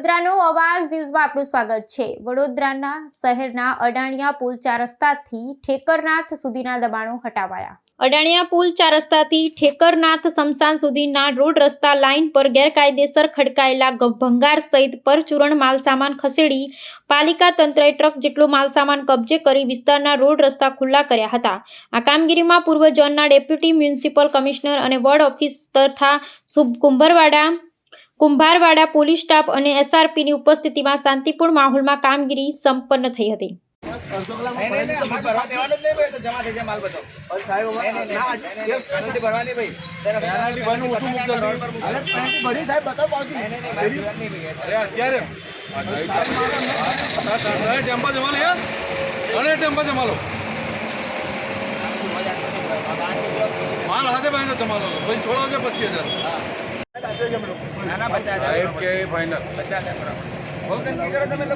વડોદરાનો અવાજ ન્યૂઝમાં આપનું સ્વાગત છે. વડોદરાના શહેરના અડાણિયા પુલ ચાર રસ્તાથી ઠેકરનાથ સુધીના દબાણો હટાવાયા. અડાણિયા પુલ ચાર રસ્તાથી ઠેકરનાથ સમસાન સુધીના રોડ રસ્તા લાઇન પર ગેરકાયદેસર ખડકાયેલા ભંગાર સહિત પરચૂરણ માલસામાન ખસેડી પાલિકા તંત્રએ ટ્રક જેટલો માલસામાન કબજે કરી વિસ્તારના રોડ રસ્તા ખુલ્લા કર્યા હતા. આ કામગીરીમાં પૂર્વ ઝોનના ડેપ્યુટી મ્યુનિસિપલ કમિશનર અને વોર્ડ ઓફિસ તથા શુભ કુંભરવાડા કુંભારવાડા પોલીસ સ્ટાફ અને એસઆરપીની ઉપસ્થિતિમાં શાંતિપૂર્ણ માહોલમાં કામગીરી સંપન્ન થઈ હતી. માલ હાથે ભાઈ જમા લો પછી છોડાવજો પચીસ હજાર. ના, ના, પચાસ કે ફાઇનલ પચાસ હજાર બરાબર. બહુ ગંદકી કરો તમે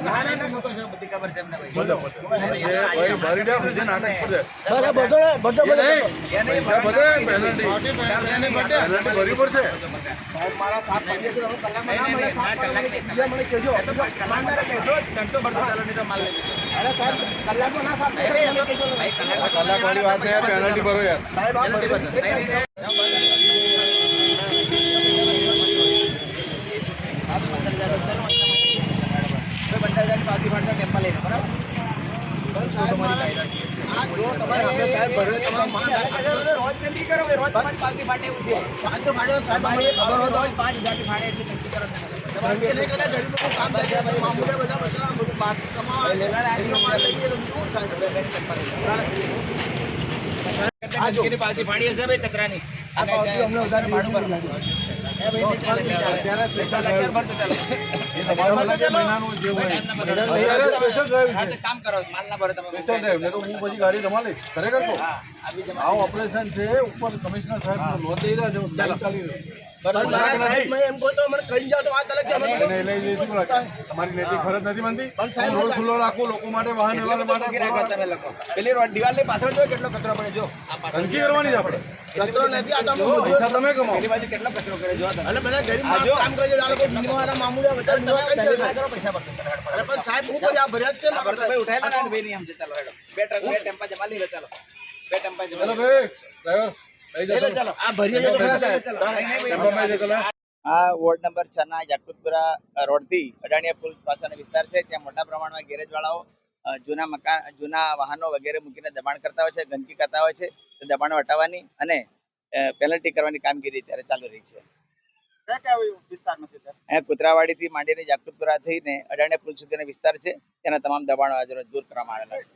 છે. તમારી ખબર ફાડી હશે ભાઈ. ફાડી હશે કચરાની તમારા ના ને ઓપરેશન છે ઉપર કમિશનર સાહેબ રહ્યા છે ચાલો ચાલી નૈતિક ફરજ નથી બનતી રોડ ખુલ્લો રાખો લોકો માટે વાહન વ્યવહાર માટે પેલી રોડ દિવાલની પાછળ જો કેટલો કચરો પડે જો ધમકી કરવાની આપણે કચરો નથી આ પૈસા તમે કમાઓ કેટલો કચરો કરે જો અને બધા ગરીબ આ માણસ કામ કરે છે આ લોકો ભીમવાળા મામૂલિયા બધા તમે કઈ જશે? ના કરો, પૈસા ભરતો ચાલો, હેડો. અરે પણ સાહેબ હું કરી આ ભર્યા છે મારા ભાઈ સાહેબ. ઉઠાયેલા ને નહીં સમજે ચાલો હેડો બે ટ્રક બે ટેમ્પા જમા લઈ લો ચાલો બે ટેમ્પા જમા ચાલો ભાઈ ડ્રાઈવર લઈ લઈ લો જશો ચાલો આ ભરીએ છે તો સાહેબ. નહીં, નહીં, ભાઈ. ટેમ્પામાં જતો લે. આ વોર્ડ નંબર છ ના જાકુતપુરા રોડથી અડાણીયા પુલ પાસેનો વિસ્તાર છે ત્યાં મોટા પ્રમાણમાં ગેરેજ વાળાઓ જૂના મકાન જૂના વાહનો વગેરે મૂકીને દબાણ કરતા હોય છે ગંદકી કરતા હોય છે દબાણ હટાવવાની અને પેનલ્ટી કરવાની કામગીરી ત્યારે ચાલુ રહી છે અહીંયા કુતરાવાડીથી માંડીને જાકુતપુરા થઈને અડાણીયા પુલ સુધીનો વિસ્તાર છે. તેના તમામ દબાણો આજે દૂર કરવામાં આવેલા છે.